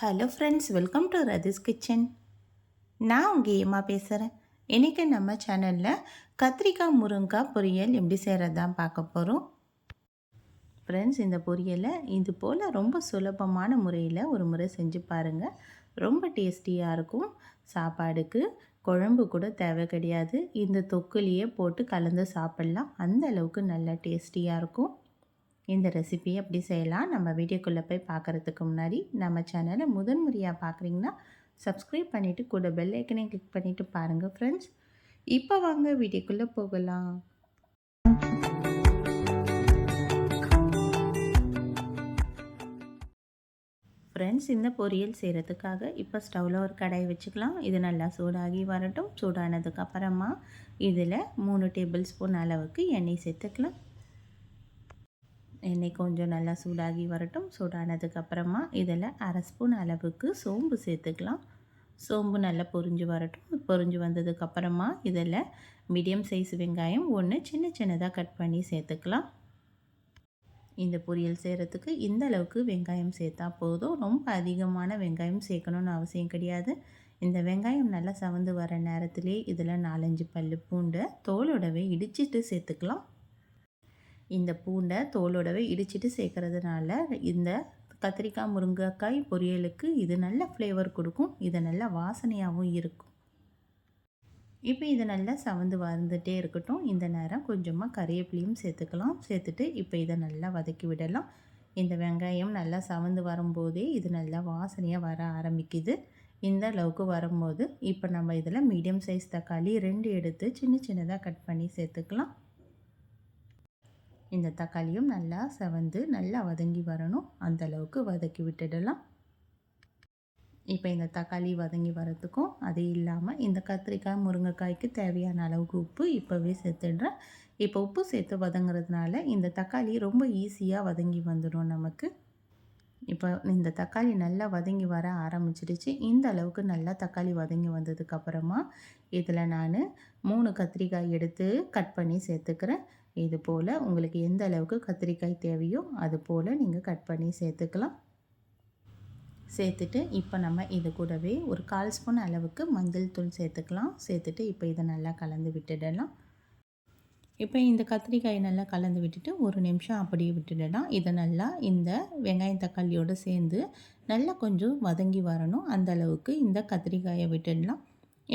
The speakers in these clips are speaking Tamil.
Hello friends welcome to Rathi's kitchen நான் உங்கள் ஏமா பேசுகிறேன் இன்றைக்கி நம்ம சேனலில் கத்திரிக்காய் முருங்காய் பொரியல் எப்படி செய்கிறது தான் பார்க்க போகிறோம் ஃப்ரெண்ட்ஸ் இந்த பொரியலை இது போல் ரொம்ப சுலபமான முறையில் ஒரு முறை செஞ்சு பாருங்கள் ரொம்ப டேஸ்டியாக இருக்கும். சாப்பாடுக்கு குழம்பு கூட தேவை கிடையாது. இந்த தொக்குலேயே போட்டு கலந்து சாப்பிட்லாம். அந்த அளவுக்கு நல்லா டேஸ்டியாக இருக்கும். இந்த ரெசிபி எப்படி செய்யலாம். நம்ம வீடியோக்குள்ளே போய் பார்க்குறதுக்கு முன்னாடி நம்ம சேனலை முதன் முறையாக பார்க்குறீங்கன்னா சப்ஸ்கிரைப் பண்ணிவிட்டு கூட பெல் கிளிக் பண்ணிவிட்டு பாருங்கள் ஃப்ரெண்ட்ஸ் இப்போ வாங்க வீடியோக்குள்ளே போகலாம். ஃப்ரெண்ட்ஸ் இந்த பொரியல் செய்கிறதுக்காக இப்போ ஸ்டவ்வில் ஒரு கடாய் வச்சுக்கலாம். இது நல்லா சூடாகி வரட்டும். சூடானதுக்கப்புறமா இதில் மூணு டேபிள் ஸ்பூன் அளவுக்கு எண்ணெய் சேர்த்துக்கலாம். எண்ணெய் கொஞ்சம் நல்லா சூடாகி வரட்டும். சூடானதுக்கப்புறமா இதில் அரை ஸ்பூன் அளவுக்கு சோம்பு சேர்த்துக்கலாம். சோம்பு நல்லா பொரிஞ்சு வரட்டும். பொரிஞ்சு வந்ததுக்கப்புறமா இதில் மீடியம் சைஸ் வெங்காயம் ஒன்று சின்ன சின்னதாக கட் பண்ணி சேர்த்துக்கலாம். இந்த பொரியல் செய்கிறதுக்கு இந்த அளவுக்கு வெங்காயம் சேர்த்தா போதும். ரொம்ப அதிகமான வெங்காயம் சேர்க்கணுன்னு அவசியம் கிடையாது. இந்த வெங்காயம் நல்லா சவந்து வர நேரத்திலே இதில் நாலஞ்சு பல் பூண்டை தோலோடவே இடிச்சிட்டு சேர்த்துக்கலாம். இந்த பூண்டை தோலோடவே இடிச்சிட்டு சேர்க்கறதுனால இந்த கத்திரிக்காய் முருங்கைக்காய் பொரியலுக்கு இது நல்ல ஃப்ளேவர் கொடுக்கும். இது நல்ல வாசனையாகவும் இருக்கும். இப்போ இது நல்லா சவந்து வந்துட்டே இருக்கட்டும். இந்த நேரம் கொஞ்சமாக கறிவேப்பிலையும் சேர்த்துக்கலாம். சேர்த்துட்டு இப்போ இதை நல்லா வதக்கி விடலாம். இந்த வெங்காயம் நல்லா சவந்து வரும்போதே இது நல்லா வாசனையாக வர ஆரம்பிக்குது. இந்த அளவுக்கு வரும்போது இப்போ நம்ம இதில் மீடியம் சைஸ் தக்காளி ரெண்டு எடுத்து சின்ன சின்னதாக கட் பண்ணி சேர்த்துக்கலாம். இந்த தக்காளியும் நல்லா செவந்து நல்லா வதங்கி வரணும். அந்தளவுக்கு வதக்கி விட்டுடலாம். இப்போ இந்த தக்காளி வதங்கி வரத்துக்கும் அது இல்லாமல் இந்த கத்திரிக்காய் முருங்கைக்காய்க்கு தேவையான அளவுக்கு உப்பு இப்போவே சேர்த்துடுறேன். இப்போ உப்பு சேர்த்து வதங்குறதுனால இந்த தக்காளி ரொம்ப ஈஸியாக வதங்கி வந்துடும் நமக்கு. இப்போ இந்த தக்காளி நல்லா வதங்கி வர ஆரம்பிச்சிடுச்சு. இந்த அளவுக்கு நல்லா தக்காளி வதங்கி வந்ததுக்கப்புறமா இதில் நான் மூணு கத்திரிக்காய் எடுத்து கட் பண்ணி சேர்த்துக்கிறேன். இது போல் உங்களுக்கு எந்த அளவுக்கு கத்திரிக்காய் தேவையோ அது போல் நீங்கள் கட் பண்ணி சேர்த்துக்கலாம். சேர்த்துட்டு இப்போ நம்ம இது கூடவே ஒரு கால் ஸ்பூன் அளவுக்கு மஞ்சள் தூள் சேர்த்துக்கலாம். சேர்த்துட்டு இப்போ இதை நல்லா கலந்து விட்டுடலாம். இப்போ இந்த கத்திரிக்காயை நல்லா கலந்து விட்டுட்டு ஒரு நிமிஷம் அப்படியே விட்டுடலாம் இதை நல்லா இந்த வெங்காயம் தக்காளியோடு சேர்ந்து நல்லா கொஞ்சம் வதங்கி வரணும். அந்த அளவுக்கு இந்த கத்திரிக்காயை விட்டுடலாம்.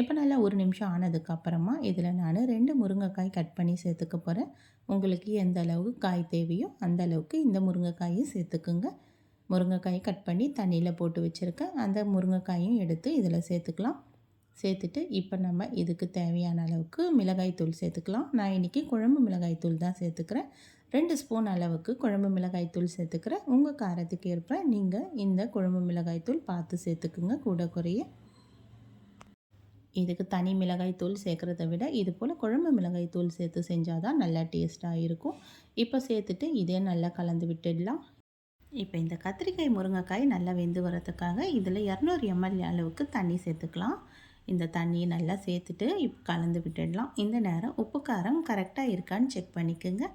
இப்போ நல்லா ஒரு நிமிஷம் ஆனதுக்கப்புறமா இதில் நான் ரெண்டு முருங்கைக்காய் கட் பண்ணி சேர்த்துக்க போகிறேன். உங்களுக்கு எந்த அளவுக்கு காய் தேவையோ அந்த அளவுக்கு இந்த முருங்கைக்காயும் சேர்த்துக்குங்க. முருங்கைக்காயை கட் பண்ணி தண்ணியில் போட்டு வச்சுருக்கேன். அந்த முருங்கைக்காயும் எடுத்து இதில் சேர்த்துக்கலாம். சேர்த்துட்டு இப்போ நம்ம இதுக்கு தேவையான அளவுக்கு மிளகாய்த்தூள் சேர்த்துக்கலாம். நான் இன்றைக்கி குழம்பு மிளகாய் தூள் தான் சேர்த்துக்கிறேன். ரெண்டு ஸ்பூன் அளவுக்கு குழம்பு மிளகாய்த்தூள் சேர்த்துக்கிறேன். உங்கள் காரத்துக்கு ஏற்ப நீங்கள் இந்த குழம்பு மிளகாய் தூள் பார்த்து சேர்த்துக்குங்க கூட குறைய. இதுக்கு தனி மிளகாய் தூள் சேர்க்குறத விட இது போல் குழம்பு மிளகாய்த்தூள் சேர்த்து செஞ்சால் தான் நல்லா டேஸ்ட்டாக இருக்கும். இப்போ சேர்த்துட்டு இதே நல்லா கலந்து விட்டுடலாம். இப்போ இந்த கத்திரிக்காய் முருங்கைக்காய் நல்லா வெந்து வரதுக்காக இதில் இரநூறு எம்எல் அளவுக்கு தண்ணி சேர்த்துக்கலாம். இந்த தண்ணியை நல்லா சேர்த்துட்டு இப்போ கலந்து விட்டுடலாம். இந்த நேரம் உப்பு காரம் கரெக்டாக இருக்கான்னு செக் பண்ணிக்கோங்க.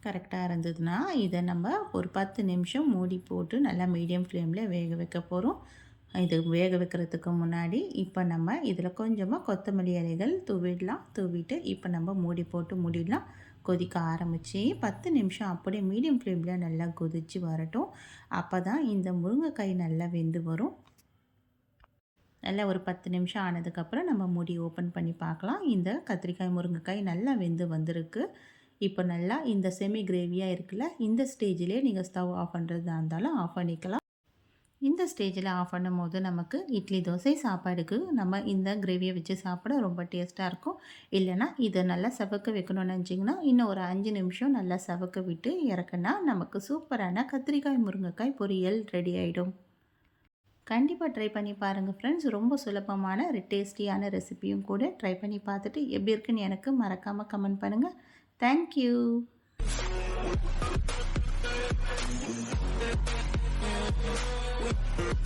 கரெக்டாக இருந்ததுன்னா இதை நம்ம ஒரு பத்து நிமிஷம் மூடி போட்டு நல்லா மீடியம் ஃப்ளேமில் வேக வைக்க போகிறோம் இது வேக வைக்கிறதுக்கு முன்னாடி இப்போ நம்ம இதில் கொஞ்சமாக கொத்தமல்லி இலைகள் தூவிடலாம். தூவிட்டு இப்போ நம்ம மூடி போட்டு மூடிடலாம். கொதிக்க ஆரம்பித்து பத்து நிமிஷம் அப்படியே மீடியம் ஃப்ளேமில் நல்லா கொதித்து வரட்டும். அப்போ தான் இந்த முருங்கைக்காய் நல்லா வெந்து வரும். நல்லா ஒரு பத்து நிமிஷம் ஆனதுக்கப்புறம் நம்ம மூடி ஓப்பன் பண்ணி பார்க்கலாம். இந்த கத்திரிக்காய் முருங்கைக்காய் நல்லா வெந்து வந்திருக்கு. இப்போ நல்லா இந்த செமி கிரேவியாக இருக்குல்ல இந்த ஸ்டேஜிலே நீங்கள் ஸ்டவ் ஆஃப் பண்ணுறதா இருந்தாலும் ஆஃப் பண்ணிக்கலாம். இந்த ஸ்டேஜில் ஆஃப் பண்ணும் போது நமக்கு இட்லி தோசை சாப்பாடுக்கு நம்ம இந்த கிரேவியை வச்சு சாப்பிட ரொம்ப டேஸ்ட்டாக இருக்கும். இல்லைனா இதை நல்லா சவக்க வைக்கணும்னு நினச்சிங்கன்னா இன்னும் ஒரு அஞ்சு நிமிஷம் நல்லா சவக்க விட்டு இறக்குனா நமக்கு சூப்பரான கத்திரிக்காய் முருங்கைக்காய் பொரியல் ரெடி ஆகிடும் கண்டிப்பாக ட்ரை பண்ணி பாருங்கள் ஃப்ரெண்ட்ஸ் ரொம்ப சுலபமான டேஸ்டியான ரெசிபியும் கூட ட்ரை பண்ணி பார்த்துட்டு எப்படி இருக்குன்னு எனக்கு மறக்காமல் கமெண்ட் பண்ணுங்கள் தேங்க்யூ Thank.